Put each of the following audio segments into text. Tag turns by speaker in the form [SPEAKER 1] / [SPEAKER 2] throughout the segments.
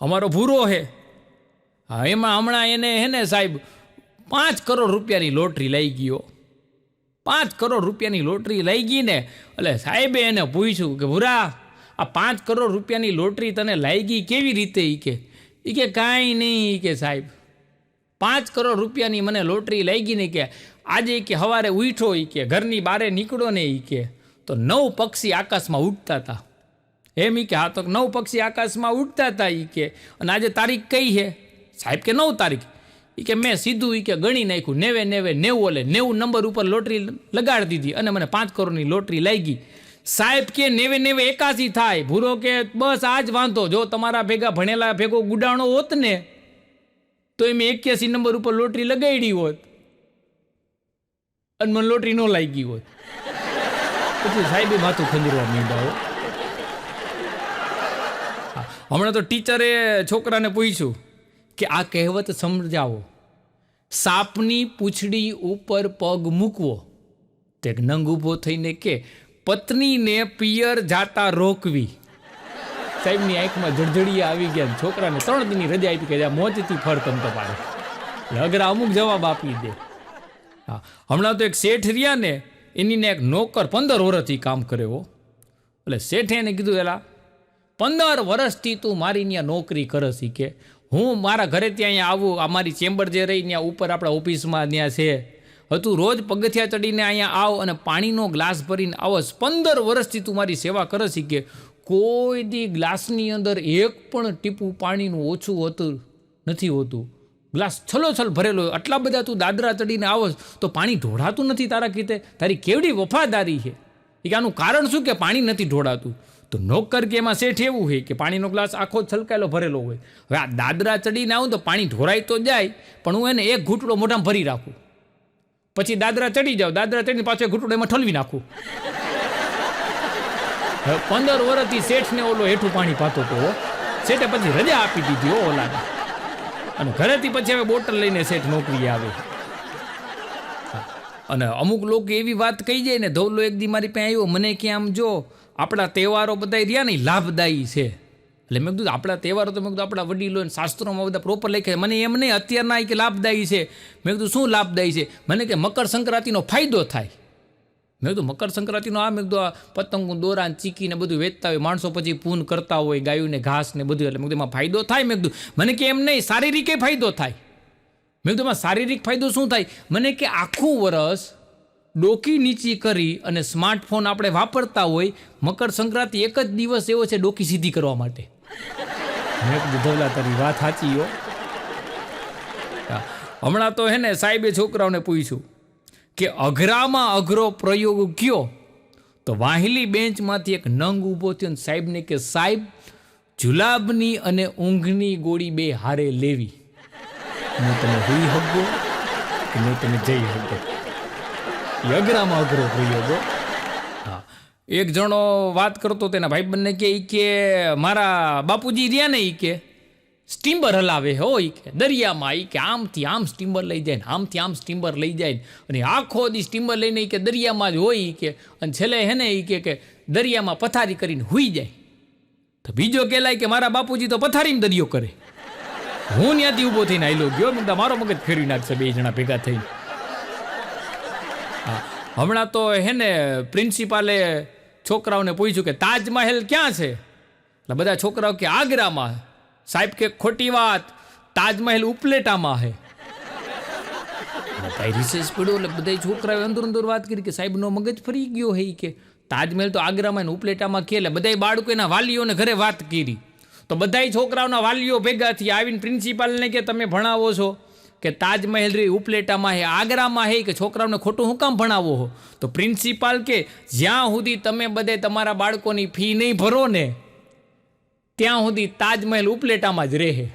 [SPEAKER 1] અમારો ભૂરો હે. હા, એમાં હમણાં એને હે ને સાહેબ, પાંચ કરોડ રૂપિયાની લોટરી લઈ ગયો. પાંચ કરોડ રૂપિયાની લોટરી લઈ ગઈ ને, એટલે સાહેબે એને પૂછ્યું કે, ભૂરા, આ પાંચ કરોડ રૂપિયાની લોટરી તને લઈ ગઈ કેવી રીતે? એ કે એ કે કાંઈ નહીં કે સાહેબ. પાંચ કરોડ રૂપિયાની મને લોટરી લઈ ગઈ ને કે, આજે કે સવારે ઉઠો એ કે, ઘરની બારે નીકળો ને એ કે, તો નવ પક્ષી આકાશમાં ઉડતા હતા. એમ કે હા તો નવ પક્ષી આકાશમાં ઉડતા હતા ઈ કે, અને આજે તારીખ કઈ છે સાહેબ કે નવ તારીખ? એ કે મેં સીધું ઈ કે ગણી નાખ્યું, નેવે નેવે, નેવું ઓલે, નેવું નંબર ઉપર લોટરી લગાડી દીધી અને મને પાંચ કરોડની લોટરી લાગી. સાહેબ કે નેવે નેવે એકાસી થાય. ભૂરો કે બસ આ જ વાંધો, જો તમારા ભેગા ભણેલા ભેગો ગુડાણો હોત ને, તો એમ એક્યાસી નંબર ઉપર લોટરી લગાડી હોત. અને મને લોટરી ન લાગી હોત. પછી સાહેબે માથું ખંજરવા માંડ્યા હમણાં તો ટીચરે છોકરાને પૂછ્યું કે આ કહેવત સમજાવો. સાપની પૂંછડી ઉપર પગ મૂકવો. તે નંગ ઊભો થઈને કે, પત્નીને પિયર જાતા રોકવી. સાહેબની આંખમાં જળજળિયા આવી ગયા છોકરાને ત્રણ દિનની રજા આપી કે મોજથી ફર તમ તો પાડે અગરા અમુક જવાબ આપી દે. હા, હમણાં તો એક શેઠ રહ્યા ને એની ને એક નોકર પંદર વર્ષથી કામ કર્યો એટલે શેઠે એને કીધું, એલા પંદર વર્ષથી તું મારી ત્યાં નોકરી કરે શીખે હું મારા ઘરે ત્યાં અહીંયા આવું અમારી ચેમ્બર જે રહી ત્યાં ઉપર આપણા ઓફિસમાં ત્યાં છે. હતું રોજ પગથિયા ચડીને અહીંયા આવ અને પાણીનો ગ્લાસ ભરીને આવસ પંદર વર્ષથી તું મારી સેવા કરે શીખે કોઈ દી ગ્લાસની અંદર એક પણ ટીપું પાણીનું ઓછું હોતું નથી હોતું. ગ્લાસ છલોછલ ભરેલો આટલા બધા તું દાદરા ચડીને આવસ તો પાણી ઢોળાતું નથી તારા કીતે તારી કેવડી વફાદારી છે. એ આનું કારણ શું કે પાણી નથી ઢોળાતું? તો નોકર કે એમાં શેઠ એવું હોય કે પાણીનો ગ્લાસ આખો છલકાયેલો ભરેલો હોય. હવે આ દાદરા ચડીને આવું તો પાણી ઢોરાઈ તો જાય, પણ હું એને એક ઘૂંટડો મોઢામાં ભરી રાખું. પછી દાદરા ચડી જાવ દાદરા ચડીને પાછો ઘૂંટડો એમાં ઠલવી નાખું. પંદર વર્ષથી શેઠને ઓલો હેઠું પાણી પાતો તો હો. શેઠે પછી રજા આપી દીધી ઓલાને. અને ઘરેથી પછી હવે બોટલ લઈને શેઠ નોકરી આવે. અને અમુક લોકો એવી વાત કહી જાય ને, ધવલો એક દી મારી પાસે આવ્યો, મને કે આમ જો, આપણા તહેવારો બધા રહ્યા ને લાભદાયી છે. એટલે મેં કીધું, આપણા તહેવારો તો મેં કીધું, આપણા વડીલો ને શાસ્ત્રોમાં બધા પ્રોપર લખે મને એમ નહીં, અત્યારના કે લાભદાયી છે. મેં કીધું, શું લાભદાયી છે? મને કે, મકર સંક્રાંતિનો ફાયદો થાય. મેં કીધું, મકર સંક્રાંતિનો આ? મેં કીધું, આ પતંગો, દોરા ચીકીને બધું વેચતા હોય, માણસો પછી પૂન કરતા હોય, ગાયોને ઘાસ ને બધું. એટલે મેં કીધું, એમાં ફાયદો થાય? મેં કીધું, મને કે એમ નહીં, શારીરિકે ફાયદો થાય. મેં કીધું શારીરિક ફાયદો શું થાય? મને કે, આખું વરસ ડોકી નીચી કરી અને સ્માર્ટફોન આપણે વાપરતા હોય, મકર સંક્રાંતિ એક જ દિવસ એવો છે ડોકી સીધી કરવા માટે. મેં કીધું, ધવલા, તારી વાત સાચી હો. હમણાં તો હે ને સાહેબે છોકરાઓને પૂછ્યું કે, અઘરામાં અઘરો પ્રયોગ કયો? તો વાહિલી બેન્ચમાંથી એક નંગ ઊભો થયો સાહેબને કે, સાહેબ, જુલાબની અને ઊંઘની ગોળી બે હારે લેવી. હું તમે હુઈ હગો કે હું તમે જઈ હગો અઘરામાં અઘરો પ્રયોગ હો. એક જણો વાત કરતો તેના ભાઈબંધને કે એ કે મારા બાપુજી રહ્યા ને એ કે સ્ટીમ્બર હલાવે હો એ કે દરિયામાં એ કે આમથી આમ સ્ટીમ્બર લઈ જાય ને આમથી આમ સ્ટીમ્બર લઈ જાય ને અને આખો દી સ્ટીમ્બર લઈને એ કે દરિયામાં જ હોય એ કે અને છેલ્લે હે ને એ કે કે દરિયામાં પથારી કરીને હુઈ જાય તો બીજો કહેલાય કે મારા બાપુજી તો પથારીને દરિયો કરે હું ત્યાંથી ઊભો થઈને આયલો ગયો, મને તમારો મારો મગજ ફેરવી નાખશે બે જણા ભેગા થઈને. હમણાં તો હે ને પ્રિન્સિપાલે છોકરાઓને પૂછ્યું કે તાજમહેલ ક્યાં છે? એટલે બધા છોકરાઓ કે આગ્રામાં. સાહેબ કે ખોટી વાત, તાજમહેલ ઉપલેટામાં હે. કાંઈ રિસર્ચ પડ્યો એટલે બધા છોકરાઓએ અંદર અંદર વાત કરી કે સાહેબનો મગજ ફરી ગયો હે કે, તાજમહેલ તો આગ્રામાં ઉપલેટામાં કે, એટલે બધાય બાળકો એના વાલીઓને ઘરે વાત કરી. તો બધાય છોકરાઓના વાલીઓ ભેગા થઈ આવીને પ્રિન્સિપાલને કે તમે ભણાવો છો કે તાજમહેલ રે, ઉપલેટામાં હે, આગ્રામાં હે, કે છોકરાઓને ખોટું હું કામ ભણાવો હો? તો પ્રિન્સિપાલ કે, જ્યાં સુધી તમે બધે તમારા બાળકોની ફી નહીં ભરો ને, ત્યાં સુધી તાજમહેલ ઉપલેટામાં જ રહે.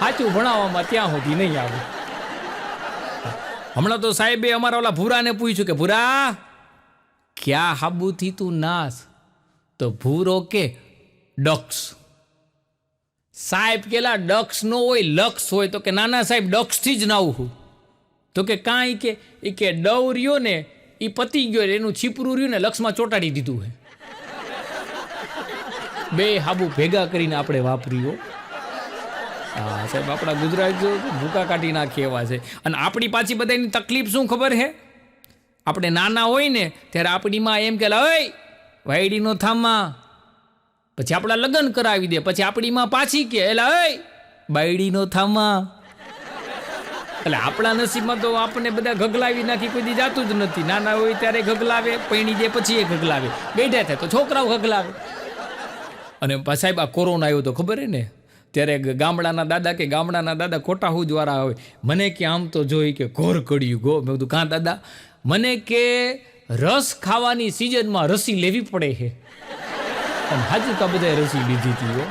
[SPEAKER 1] સાચું ભણાવવામાં ત્યાં સુધી નહીં આવે. હમણાં તો સાહેબે અમારા ઓલા ભૂરાને પૂછ્યું કે, ભૂરા, ક્યાં હાબુથી તું નાસ તો ભૂરો કે ડક્સ. સાહેબ કેલા ડક્સ નો હોય લક્ષ હોય, તો કે નાના સાહેબ ડક્સથી જ નાવું તો કે કાંઈ કે એ કે ડવ રહ્યો ને એ પતી ગયો એનું છીપરું રહ્યું ને લક્ષમાં ચોંટાડી દીધું હે. બે હાબુ ભેગા કરીને આપણે વાપરીઓ હા. સાહેબ, આપણા ગુજરાત ભૂકા કાઢી નાખી એવા છે. અને આપણી પાછી બધાની તકલીફ શું ખબર હે? આપણે નાના હોય ને, ત્યારે આપણીમાં એમ કે ઓય વાયડીનો થામા. પછી આપણા લગ્ન કરાવી દે, પછી આપણી માં પાછી કે, એલા ઓય બાયડીનો થામા. એટલે આપણા નસીબમાં તો આપણને બધા ઘગલાવી નાખી કોઈ દી જાતું જ નથી. નાના હોય ત્યારે ઘગલાવે પૈણી દે પછી એ ઘગલાવે બેઠા થાય તો છોકરાઓ ઘગલાવે અને સાહેબ, આ કોરોના આવ્યો તો ખબર ને? ત્યારે ગામડાના દાદા કે ગામડાના દાદા ખોટા હુજવાળા હોય મને કે આમ તો જોઈ કે ઘોર કડ્યું, ગો. મેં કીધું, કાં દાદા? મને કે રસ ખાવાની સિઝનમાં રસી લેવી પડે છે અને હાજુ તો બધાએ રસી લીધી હતી હો.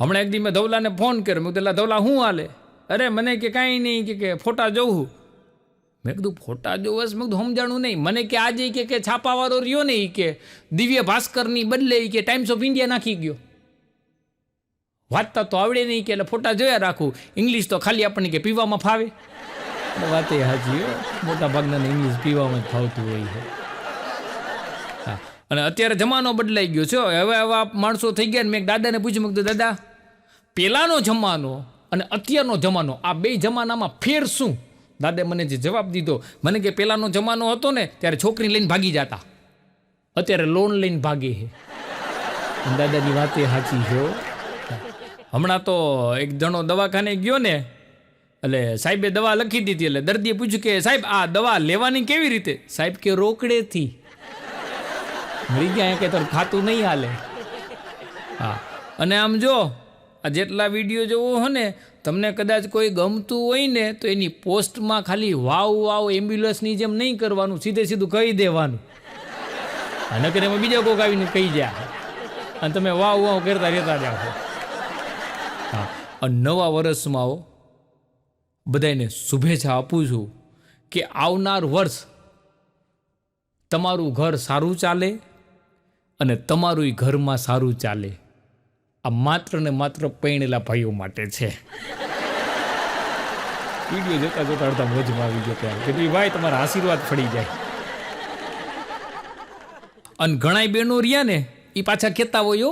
[SPEAKER 1] હમણાં એક દી મેં ધવલાને ફોન કર્યો. મેં કીધું, "લા ધવલા શું હાલે? અરે, મને કે કાંઈ નહીં, કે- ફોટા જોઉં મેં કીધું, ફોટા જોવસ મેં કીધું, સમજાણું નહીં. મને કે આજે કે કે છાપાવાળો રહ્યો ને કે દિવ્ય ભાસ્કરની બદલે કે ટાઈમ્સ ઓફ ઇન્ડિયા નાખી ગયો. વાંચતા તો આવડે નહીં કે એટલે ફોટા જોયા રાખું. ઇંગ્લિશ તો ખાલી આપણને કે પીવામાં ફાવે. વાત એ હાજી. મોટા ભાગના ઇંગ્લિશ પીવામાં જ ફાવતું હોય છે. અને અત્યારે જમાનો બદલાઈ ગયો છે. હવે આવા માણસો થઈ ગયા ને મેં દાદાને પૂછ્યું, મેં દાદા પહેલાંનો જમાનો અને અત્યારનો જમાનો, આ બે જમાનામાં ફેર શું? દાદા મને જે જવાબ દીધો, મને કે પહેલાંનો જમાનો હતો ને, ત્યારે છોકરી લઈને ભાગી જતા. અત્યારે લોન લઈને ભાગે છે. દાદાની વાત એ સાચી છે. હમણાં તો એક જણો દવાખાને ગયો ને, એટલે સાહેબે દવા લખી દીધી, એટલે દર્દીએ પૂછ્યું કે, સાહેબ, આ દવા લેવાની કેવી રીતે? સાહેબ કે, રોકડેથી. મરી ગયા કે તારું ખાતું નહીં હાલે. હા. અને આમ જો, આ જેટલા વીડિયો જોવો હો ને, તમને કદાચ કોઈ ગમતું હોય ને, તો એની પોસ્ટમાં ખાલી વાવ વાવ, એમ્બ્યુલન્સની જેમ નહીં કરવાનું, સીધે સીધું કહી દેવાનું. અને નકર એમાં બીજા કોઈક આવીને કહી જાય. અને તમે વાવ વાવ કરતા રહેતા જાઓ હા. અને નવા વર્ષમાં આવો બધાને શુભેચ્છા આપું છું કે આવનાર વર્ષ તમારું ઘર સારું ચાલે અને તમારું ઘરમાં સારું ચાલે. આ માત્ર ને માત્ર પૈણેલા ભાઈઓ માટે છે. વીડિયો જોતા જોતા અડધા મોજમાં આવી ગયો ત્યાં. કે ભાઈ તમારા આશીર્વાદ ફળી જાય. અને ઘણાય બહેનો રહ્યા ને એ પાછા કહેતા હોય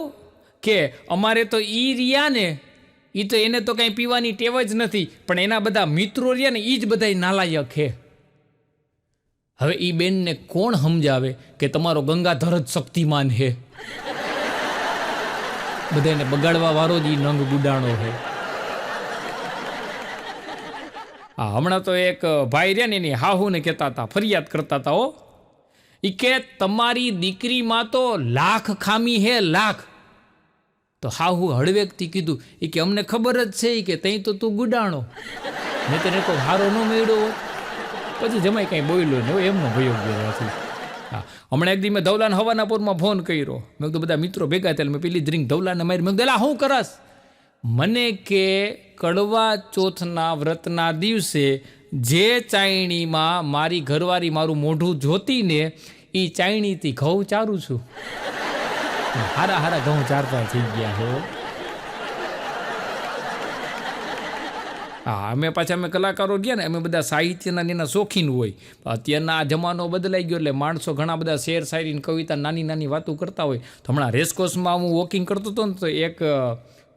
[SPEAKER 1] કે અમારે તો ઈ રહ્યા ને એ તો એને તો કાંઈ પીવાની ટેવ જ નથી પણ એના બધા મિત્રો રહ્યા ને એ જ બધા નાલાયક છે. હવે એ બેનને કોણ સમજાવે કે તમારો ગંગાધર જ શક્તિમાન છે બધાને બગાડવા વાળો જ એ નંગ ગુડાણો છે હા હમણાં તો એક ભાઈ રહ્યા ને એની હાહુને કહેતા હતા, ફરિયાદ કરતા હતા ઓ એ કે, તમારી દીકરીમાં તો લાખ ખામી હે, લાખ. તો હાહુ હળવેકથી કીધું એ કે અમને ખબર જ છે કે તઈ તો તું ગુડાણો. મેં તને કોઈ હારો ન મેળ્યો હોત. પછી જમાઈ કાંઈ બોલ્યો ને એમનો ભયો ગયો નથી હા. હમણાં એક દી મેં ધવલાને હવાનાપુરમાં ફોન કર્યો. મેં કીધું, બધા મિત્રો ભેગા થયેલા મેં પેલી ડ્રિંક ધવલાને મારી મેં કીધું, "એલા, હું કરસ? મને કે, કડવા ચોથના વ્રતના દિવસે જે ચાયણીમાં મારી ઘરવાળી મારું મોઢું જોતીને એ ચાયણીથી ઘઉં ચારું છું. હારા હારા ઘઉં ચારતા થઈ ગયા છે હો. હા અમે પાછા, અમે કલાકારો ગયા ને, અમે બધા સાહિત્યના એના શોખીન હોય. અત્યારના આ જમાનો બદલાઈ ગયો એટલે માણસો ઘણા બધા શેર શાયરીની કવિતા નાની નાની વાતો કરતા હોય. તો હમણાં રેસકોર્સમાં હું વોકિંગ કરતો હતો ને, તો એક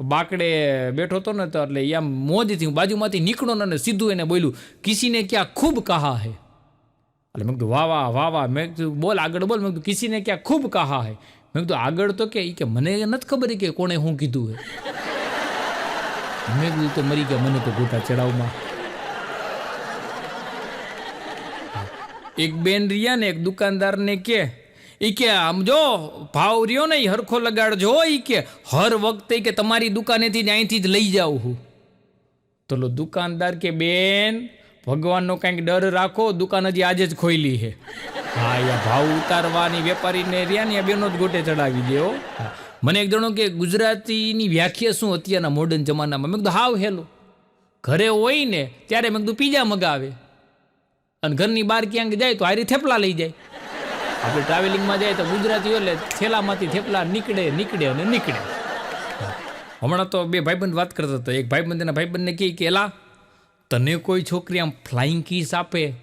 [SPEAKER 1] બાકડે બેઠો હતો ને, તો એટલે એ આમ મોજથી હું બાજુમાંથી નીકળો ને સીધું એને બોલ્યું, કિસીને ક્યાં ખૂબ કહા હે? એટલે મેં કીધું, વાહ વાહ વાહ વાહ. મેં કીધું, બોલ, આગળ બોલ. મેં કીધું, કિસીને ક્યાં ખૂબ કહા હે? મેં કીધું, આગળ તો કે? એ કે, મને નથી ખબર કે કોણે શું કીધું હે. મેં કીધું તો મરી ગયા, મને તો ગોટા ચડાવમાં. એક બેન રહ્યા ને, એક દુકાનદારને કે એ કે, આમ જો, ભાવ રહ્યો ને એ હરખો લગાડજો એ કે, હર વખતે કે તમારી દુકાનેથી જ અહીંથી જ લઈ જાઉં હું. તો દુકાનદાર કે, બેન, ભગવાનનો કંઈક ડર રાખો, દુકાન હજી આજે જ ખોઈલી છે હા યા ભાવ ઉતારવાની વેપારીને રહ્યા ને બેનો જ ગોટે ચડાવી દેવો. મને એક જણો કે ગુજરાતીની વ્યાખ્યા શું અત્યારના મોડર્ન જમાનામાં? મેં કીધું, હાવ, હેલો. ઘરે હોય ને, ત્યારે મેં કીધું, પીઝા મગાવે. અને ઘરની બહાર ક્યાંક જાય તો હારી થેપલા લઈ જાય. આપણે ટ્રાવેલિંગમાં જાય તો ગુજરાતીઓ એટલે થેલામાંથી થેપલા નીકળે નીકળે અને નીકળે. હમણાં તો બે ભાઈબંધ વાત કરતા હતા. એક ભાઈબંધ એના ભાઈબંધને કહે કે, એલા, તને કોઈ છોકરી આમ ફ્લાઇંગ કિસ આપે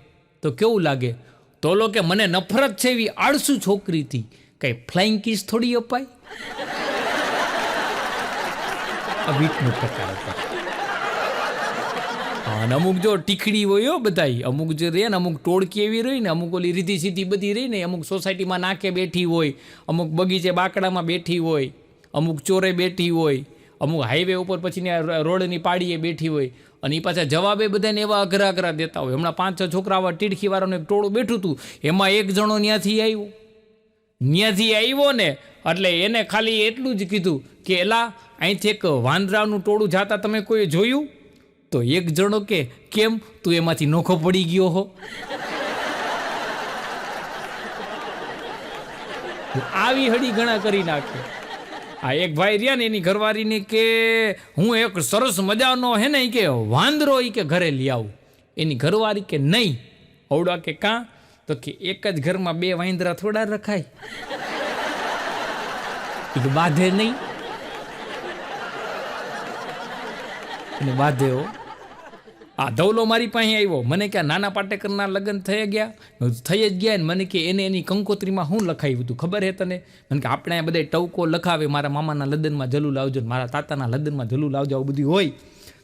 [SPEAKER 1] તો કેવું લાગે? તો લો કે, મને નફરત છે એવી આળસુ છોકરીથી. કંઈ ફ્લાઇંગ કિસ થોડી અપાય? વીટનો પ્રકાર હતો. અને અમુક જો ટીખડી હોય બધાય. અમુક જે રહે ને, અમુક ટોળકી એવી રહી ને, અમુક ઓલી રીધી સીધી બધી રહી ને, અમુક સોસાયટીમાં નાકે બેઠી હોય, અમુક બગીચે બાકડામાં બેઠી હોય, અમુક ચોરે બેઠી હોય, અમુક હાઈવે ઉપર પછી રોડની પાડીએ બેઠી હોય, અને એ પાછા જવાબે બધાને એવા અઘરા અઘરા દેતા હોય. હમણાં પાંચ છ છોકરા આવા ટીડખી વાળાનું એક ટોળું બેઠું હતું એમાં એક જણો ત્યાંથી આવ્યો. ત્યાંથી આવ્યો ને, એટલે એને ખાલી એટલું જ કીધું કે, એલા, અહીંથી એક વાંદરાનું ટોળું જાતા તમે કોઈ જોયું? તો એક જણો કે, કેમ? તું એમાંથી નોખો પડી ગયો હો. આવી હડી ઘણા કરી નાખે. આ એક ભાઈ રહ્યા ને એની ઘરવાળીને કે, હું એક સરસ મજાનો હે ને કે વાંદરો એ કે ઘરે લઈ આવું. એની ઘરવાળી કે, નહીં. અવડા કે, કાં? તો કે એક જ ઘરમાં બે વાંદરા થોડા રખાય. બાંધે નહીં. અને બાંધે હો. આ ધવલો મારી પાસે આવ્યો. મને કે નાના પાટેકરના લગ્ન થઈ ગયા. થઈ જ ગયા ને. મને કે એને એની કંકોત્રીમાં શું લખાવ્યું હતું? ખબર હે તને? મને કે આપણે બધા ટવકો લખાવે. મારા મામાના લગ્નમાં જલુ લાવજો મારા તાતાના લગ્નમાં જલુ લાવજો. આવું બધું હોય.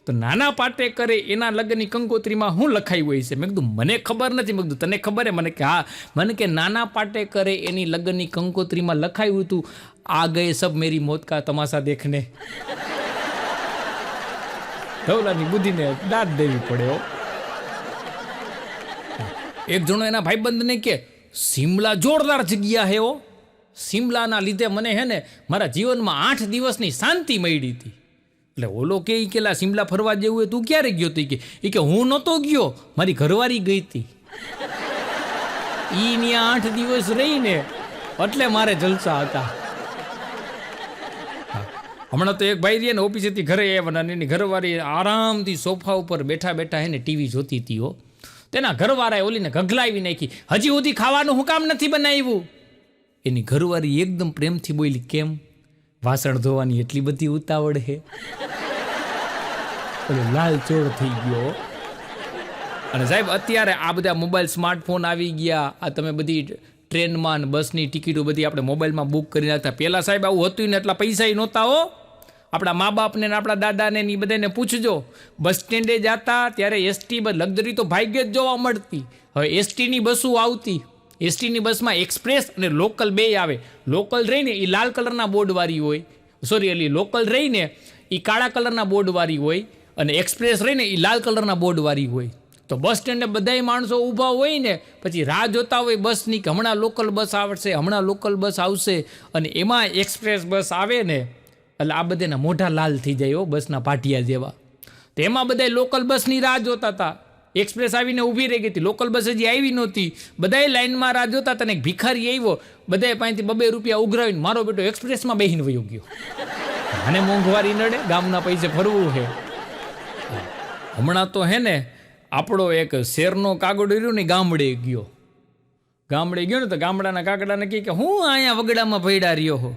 [SPEAKER 1] તો નાના પાટેકરે એના લગ્નની કંકોત્રીમાં શું લખાયું હોય છે? મેં કીધું, મને ખબર નથી. મેં કીધું, તને ખબર હે? મને કે, હા. મને કે, નાના પાટેકરે એની લગ્નની કંકોત્રીમાં લખાયું હતું આ ગયે સબ મેરી મોત કા તમાશા દેખને. ધવલાની બુદ્ધિને દાદ દેવી પડે એક જણો એના ભાઈબંધને કે સિમલા જોરદાર જગ્યા હે હો. સિમલાના લીધે મને હે ને મારા જીવનમાં આઠ દિવસની શાંતિ મળી હતી. એટલે ઓલો કે એ કેલા સિમલા ફરવા જેવું હોય તું ક્યારે ગયો તી કે એ કે હું નહોતો ગયો, મારી ઘરવાળી ગઈ હતી. ઈ ત્યાં આઠ દિવસ રહીને એટલે મારે જલસા હતા. હમણાં તો એક ભાઈ રહ્યા ને ઓફિસેથી ઘરે આવ્યા એની ઘરવાળી આરામથી સોફા ઉપર બેઠા બેઠા એને ટીવી જોતી હતી હો. તેના ઘરવાળાએ ઓલીને ગગલાવી નાખી, હજી સુધી ખાવાનું હું કામ નથી બનાવ્યું? એની ઘરવાળી એકદમ પ્રેમથી બોલી, કેમ? વાસણ ધોવાની એટલી બધી ઉતાવળ હે? ઓલો લાલ ચોળ થઈ ગયો. અને સાહેબ, અત્યારે આ બધા મોબાઈલ સ્માર્ટફોન આવી ગયા. આ તમે બધી ટ્રેનમાં ને બસની ટિકિટો બધી આપણે મોબાઈલમાં બુક કરી નાખતા. પહેલાં સાહેબ આવું હતું ને એટલા પૈસા નહોતા હો. આપણા મા બાપને ને આપણા દાદાને એ બધાને પૂછજો. બસ સ્ટેન્ડે જતા, ત્યારે એસટી લક્ઝરી તો ભાગ્યે જ જોવા મળતી. હવે એસટીની બસો આવતી. એસટીની બસમાં એક્સપ્રેસ અને લોકલ બે આવે. લોકલ રહીને એ લાલ કલરના બોર્ડવાળી હોય. સોરી એટલે લોકલ રહીને એ કાળા કલરના બોર્ડવાળી હોય અને એક્સપ્રેસ રહીને એ લાલ કલરના બોર્ડવાળી હોય. તો બસ સ્ટેન્ડે બધાય માણસો ઊભા હોય ને, પછી રાહ જોતા હોય બસની કે હમણાં લોકલ બસ આવશે, હમણાં લોકલ બસ આવશે અને એમાં એક્સપ્રેસ બસ આવે ને, એટલે આ બધાના મોઢા લાલ થઈ જાય હો બસના પાટિયા જેવા. તો એમાં બધા લોકલ બસની રાહ જોતા હતા એક્સપ્રેસ આવીને ઊભી રહી ગઈ હતી. લોકલ બસ હજી આવી નહોતી. બધાય લાઇનમાં રાહ જોતા તને ભિખારી આવ્યો. બધાએ પાસેથી બબે રૂપિયા ઉઘરાવીને મારો બેટો એક્સપ્રેસમાં બેહીને વયો ગયો. અને મોંઘવારી નડે, ગામના પૈસે ફરવું છે હમણાં તો હે ને આપણો એક શેરનો કાગડો રહ્યો ને ગામડે ગયો. ગામડે ગયો ને તો ગામડાના કાગડાને કહે કે હું અહીંયા વગડામાં ભયડા રહ્યો હો.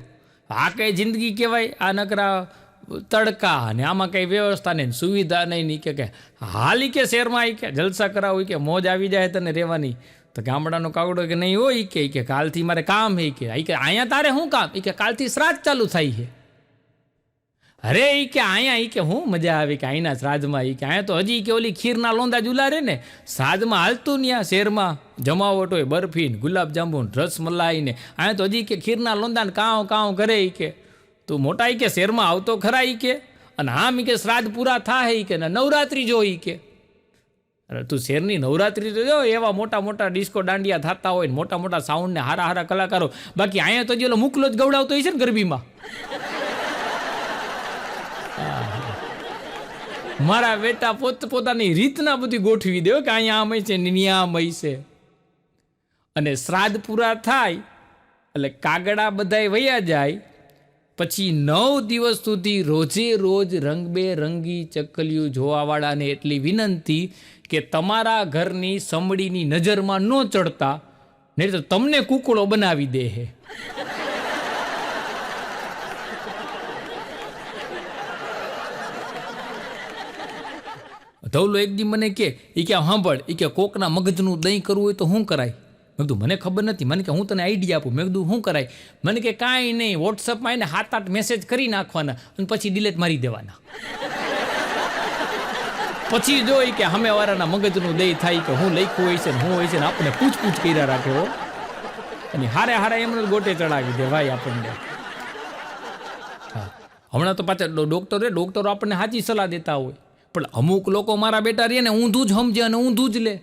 [SPEAKER 1] આ કઈ જિંદગી કહેવાય? આ નકરા તડકા ને આમાં કંઈ વ્યવસ્થા નહીં સુવિધા નહીં નહીં કે કે હાલી કે શહેરમાં આવી કે જલસા કરાવું કે મોજ આવી જાય તને રહેવાની તો ગામડાનો કાગડો કે નહીં હોય કે કે કાલથી મારે કામ હે કે કે અહીંયા તારે શું કામ એ કે કાલથી શ્રાદ્ધ ચાલુ થાય છે અરે ઈ કે અહીંયા ઈ કે હું મજા આવી કે અહીંના શ્રાદ્ધમાં ઈ કે અહીંયા તો હજી કે ઓલી ખીરના લોંદા જુલારે ને શ્રાદ્ધમાં હાલતું ને આ શેરમાં જમાવટ હોય બરફી ગુલાબજાંબુ ને રસમલાઈ ને અહીંયા તો હજી કે ખીરના લોંદા ને કાવ કાવ કરે ઈ કે તું મોટા કે શેરમાં આવતો ખરા ઈ કે? અને હા મી કે શ્રાદ્ધ પૂરા થાય કે ને નવરાત્રી જો ઈ કે. તું શેરની નવરાત્રી તો જો, એવા મોટા મોટા ડિસ્કો દાંડિયા થતા હોય મોટા મોટા સાઉન્ડ ને હારા હારા કલાકારો. બાકી અહીંયા તો જે ઓલો મુકલો જ ગવડાવતો છે ને ગરબીમાં. મારા બેટા પોત પોતાની રીતના બધી ગોઠવી દે કે અહીંયા આમ છે ને ત્યાં આમ છે. અને શ્રાદ્ધ પૂરા થાય, એટલે કાગડા બધાય વયા જાય પછી નવ દિવસ સુધી રોજે રોજ રંગબેરંગી ચકલીઓ જોવાવાળાને એટલી વિનંતી કે તમારા ઘરની સમડીની નજરમાં ન ચડતા, નહીં તો તમને કુકડો બનાવી દે હે. ધવલો એક દી મને કે એ કે સાંભળ એ કે કોકના મગજનું દહીં કરવું હોય તો શું કરાય? મેં કીધું, મને ખબર નથી. મને કે હું તને આઈડિયા આપું. મેં કીધું, શું કરાય? મને કે, કાંઈ નહીં. વોટ્સઅપમાં એને સાત આઠ મેસેજ કરી નાખવાના અને પછી ડિલેટ મારી દેવાના. પછી જોઈ કે, અમે વાળાના મગજનું દય થાય કે હું લખ્યું હોય છે ને હું હોય છે ને આપણે પૂછપૂછ કર્યા રાખે. હો અને હારે હારે એમને ગોટે ચડાવી દે, ભાઈ, આપણને. હા. હમણાં તો પાછા ડોક્ટર ડોક્ટરો આપણને સાચી સલાહ દેતા હોય. પણ અમુક લોકો મારા બેટા રહે ને ઊંધું જ સમજે અને ઊંધું જ લે.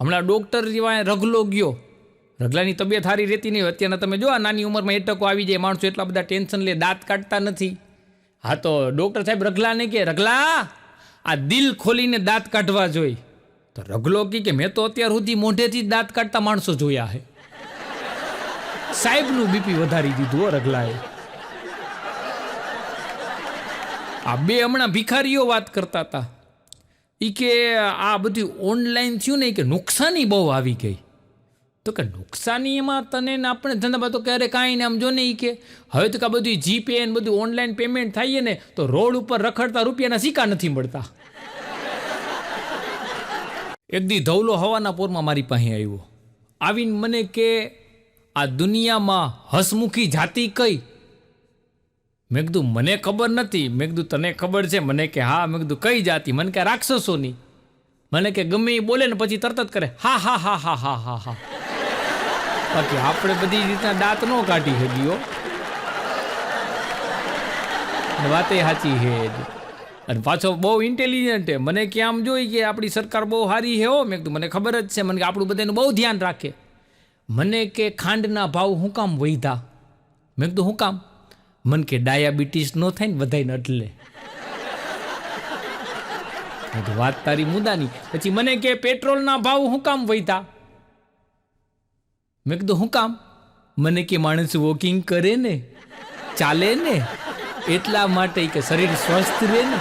[SPEAKER 1] હમણાં ડોક્ટર જેવા રગલો ગયો. રગલાની તબિયત સારી રહેતી નહીં. અત્યારના તમે જો આ નાની ઉંમરમાં એટકો આવી જાય, માણસો એટલા બધા ટેન્શન લે, દાંત કાઢતા નથી. હા તો ડૉક્ટર સાહેબ રગલાને કે રગલા આ દિલ ખોલીને દાંત કાઢવા જોઈ. તો રગલો કી કે, મેં તો અત્યાર સુધી મોઢેથી દાંત કાઢતા માણસો જોયા હે. સાહેબનું બીપી વધારી દીધું રગલાએ આ બે હમણાં ભિખારીઓ વાત કરતા હતા. એ કે, આ બધી ઓનલાઈન થયું ને કે નુકસાની બહુ આવી ગઈ. તો કે નુકસાનીમાં તને ને આપણે? ધંધામાં તો ક્યારે કાંઈ ને આમ જો ને એ કે, હવે તો કે આ બધું જીપે ને બધું ઓનલાઈન પેમેન્ટ થાય ને, તો રોડ ઉપર રખડતા રૂપિયાના સિક્કા નથી મળતા. એક દી ધવલો હવાના પોરમાં મારી પાસે આવ્યો. આવીને મને કે, આ દુનિયામાં હસમુખી જાતિ કઈ? મેં કીધું, મને ખબર નથી. મેં કીધું, તને ખબર છે? મને કે, હા. મેં કીધું, કઈ જાતિ? મને કે, રાક્ષસોની. મને કે, ગમે એ બોલે ને પછી તરત જ કરે. હા હા હા હા હા હા હા. બાકી આપણે બધી રીતના દાંત ન કાઢી શકીઓ વાતે સાચી છે અને પાછો બહુ ઇન્ટેલિજન્ટ છે. મને કે આમ જોઈ કે આપણી સરકાર બહુ સારી છે, હો. મેં કીધું, મને ખબર જ છે. મને કે આપણું બધાનું બહુ ધ્યાન રાખે. મને કે, ખાંડના ભાવ હું કામ વધ્યા? મેં કીધું, હું કામ? મને કે, ડાયાબિટીસ ન થાય ને બધાને એટલે. મેં વાત તારી મુદ્દાની. પછી મને કે, પેટ્રોલના ભાવ હું કામ વધ્યા? મેં કીધું શું કામ? મને કે માણસ વોકિંગ કરે ને, ચાલે ને, એટલા માટે કે શરીર સ્વસ્થ રહે ને,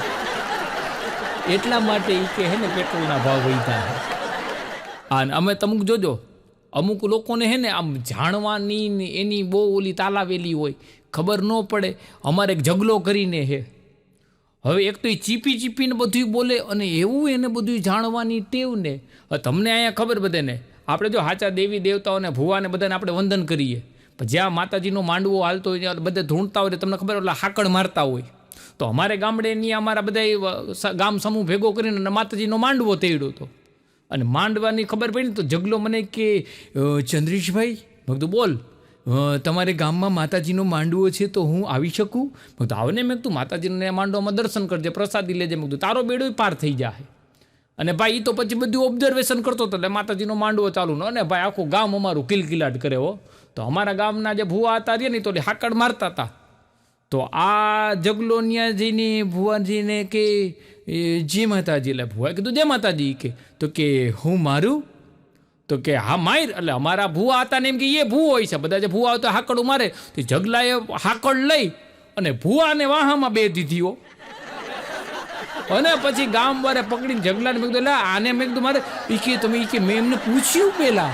[SPEAKER 1] એટલા માટે એ કે હે ને પેટ્રોલના ભાવ વધ્યા અને અમે તમુક જોજો, અમુક લોકોને હે ને આમ જાણવાની એની બહુ ઓલી તાલાવેલી હોય, ખબર ન પડે, અમારે એક ઝગલો કરીને હે. હવે એક તો એ ચીપી ચીપીને બધું બોલે અને એવું એને બધું જાણવાની ટેવ ને. તમને અહીંયા ખબર બધાને આપણે જો હાચા દેવી દેવતાઓને, ભુવાને બધાને આપણે વંદન કરીએ. પણ જ્યાં માતાજીનો માંડવો હાલતો હોય બધા ધૂણતા હોય તમને ખબર એટલે હાકડ મારતા હોય. તો અમારે ગામડે ની અમારા બધા ગામ સમૂહ ભેગો કરીને માતાજીનો માંડવો તેડ્યો હતો. અને માંડવાની ખબર પડી તો જગલો મને કે ચંદ્રીશભાઈ, મેં બોલ તમારે ગામમાં માતાજીનો માંડવો છે તો હું આવી શકું? મેં આવને, મેં કીધું, માતાજીને માંડવામાં દર્શન કરજે, પ્રસાદી લેજે. મેં કીધું, તારો બેડો પાર થઈ જાય અને ભાઈ એ તો પછી બધું ઓબ્ઝર્વેશન કરતો હતો, એટલે માતાજીનો માંડવો ચાલુ ન. અને ભાઈ, આખું ગામ અમારું કિલકિલાટ કરે હો. તો અમારા ગામના જે ભુવા હતા, રહ્યા ને તો હાકડ મારતા હતા. તો આ જગલોનિયાજીની ભુવાજીને કે જી માતાજી, એટલે ભુવાએ કીધું જે માતાજી, કે, તો કે, હું મારું? તો કે, હા માર એટલે અમારા ભૂવા હતા ને એમ કે, એ ભૂ હોય છે. બધા જે ભૂવા હતા હાકડું મારે, તો જગલાએ હાકડ લઈ અને ભૂવાને વાહામાં બે દીધીઓ અને પછી ગામ વારે પકડીને જગલાને મેં કીધું, લે, આને મેં કીધું મારે, ઈ કે, તમે ઈ કે, મેં એમને પૂછ્યું પેલા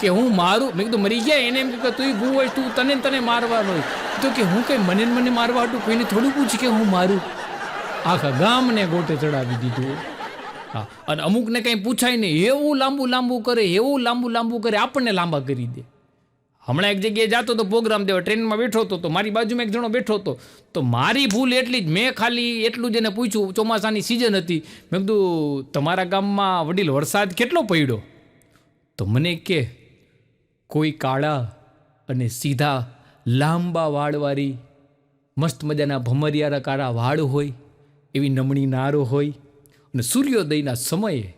[SPEAKER 1] કે હું મારું મેં કીધું, મરી ગયા. એને એમ કે તું ભૂ હોય, તું તને તને મારવાનો હોય. તો કે હું કઈ મને મને મારવા હતું? કોઈને થોડું પૂછ કે હું મારું? આખા ગામને ગોટે ચડાવી દીધું. હા, અને અમુકને કંઈ પૂછાય નહીં. એવું લાંબુ લાંબુ કરે, એવું લાંબુ લાંબુ કરે, આપણને લાંબા કરી દે. હમણાં એક જગ્યાએ જતો તો પ્રોગ્રામ દેવા ટ્રેનમાં બેઠો હતો, તો મારી બાજુમાં એક જણો બેઠો હતો. તો મારી ભૂલ એટલી જ, મેં ખાલી એટલું જ એને પૂછ્યું, ચોમાસાની સિઝન હતી. મેં કીધું, તમારા ગામમાં વડીલ વરસાદ કેટલો પડ્યો? તો મને કે, કોઈ કાળા અને સીધા લાંબા વાળવાળી, મસ્ત મજાના ભમરિયારા કાળા વાળ હોય, એવી નમણી નારો હોય અને સૂર્યોદયના સમયે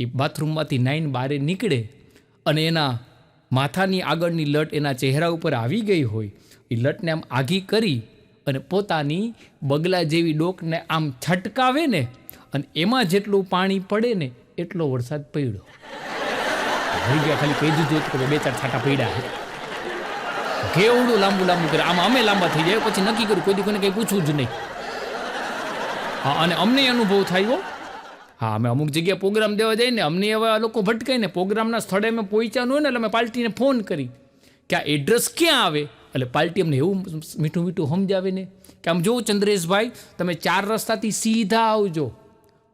[SPEAKER 1] એ બાથરૂમમાંથી નાઈન બારે નીકળે અને એના માથાની આગળની લટ એના ચહેરા ઉપર આવી ગઈ હોય. એ લટને આમ આઘી કરી અને પોતાની બગલા જેવી ડોકને આમ છટકાવે ને અને એમાં જેટલું પાણી પડે ને એટલો વરસાદ પડ્યો. ભરી ગયા ખાલી પેજું જોત કે બે ચાર છાટા પડ્યા છે. કેવડું લાંબુ લાંબુ કરે. આમ અમે લાંબા થઈ જાય. પછી નક્કી કર્યું, કોઈ દી કંઈ પૂછવું જ નહીં. હા, અને અમને અનુભવ થાય હો, અમે અમુક જગ્યાએ પ્રોગ્રામ દેવા જઈને અમને એવા લોકો ભટકાય ને પ્રોગ્રામના સ્થળે અમે પહોંચ્યા ન ને, એટલે અમે પાર્ટીને ફોન કરી કે આ એડ્રેસ ક્યાં આવે? એટલે પાર્ટી અમને એવું મીઠું મીઠું સમજાવે ને કે આમ જોવો ચંદ્રેશભાઈ, તમે ચાર રસ્તાથી સીધા આવજો.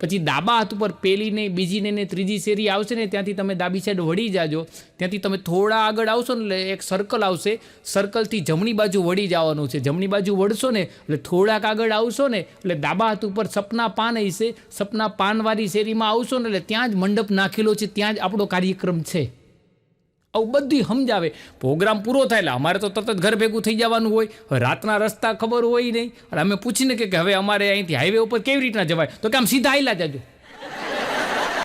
[SPEAKER 1] પછી ડાબા હાથ ઉપર પેલી બીજીને બીજી ને ને ત્રીજી શેરી આવશે ને, ત્યાંથી તમે ડાબી સાઈડ વળી જાજો. ત્યાંથી તમે થોડા આગળ આવશો ને, એટલે એક સર્કલ આવશે. સર્કલથી જમણી બાજુ વળી જવાનું છે. જમણી બાજુ વળશો ને, એટલે થોડાક આગળ આવશો ને, એટલે ડાબા હાથ ઉપર સપના પાન હશે. સપના પાનવાળી શેરીમાં આવશો ને, એટલે ત્યાં જ મંડપ નાખેલો છે. ત્યાં જ આપણો કાર્યક્રમ છે. આવું બધી સમજાવે. પ્રોગ્રામ પૂરો થાય એટલે અમારે તો તરત ઘર ભેગું થઈ જવાનું હોય. રાતના રસ્તા ખબર હોય નહીં. અને અમે પૂછીને કે કે હવે અમારે અહીંથી હાઈવે ઉપર કેવી રીતના જવાય? તો કે આમ સીધા આવેલા જાજો.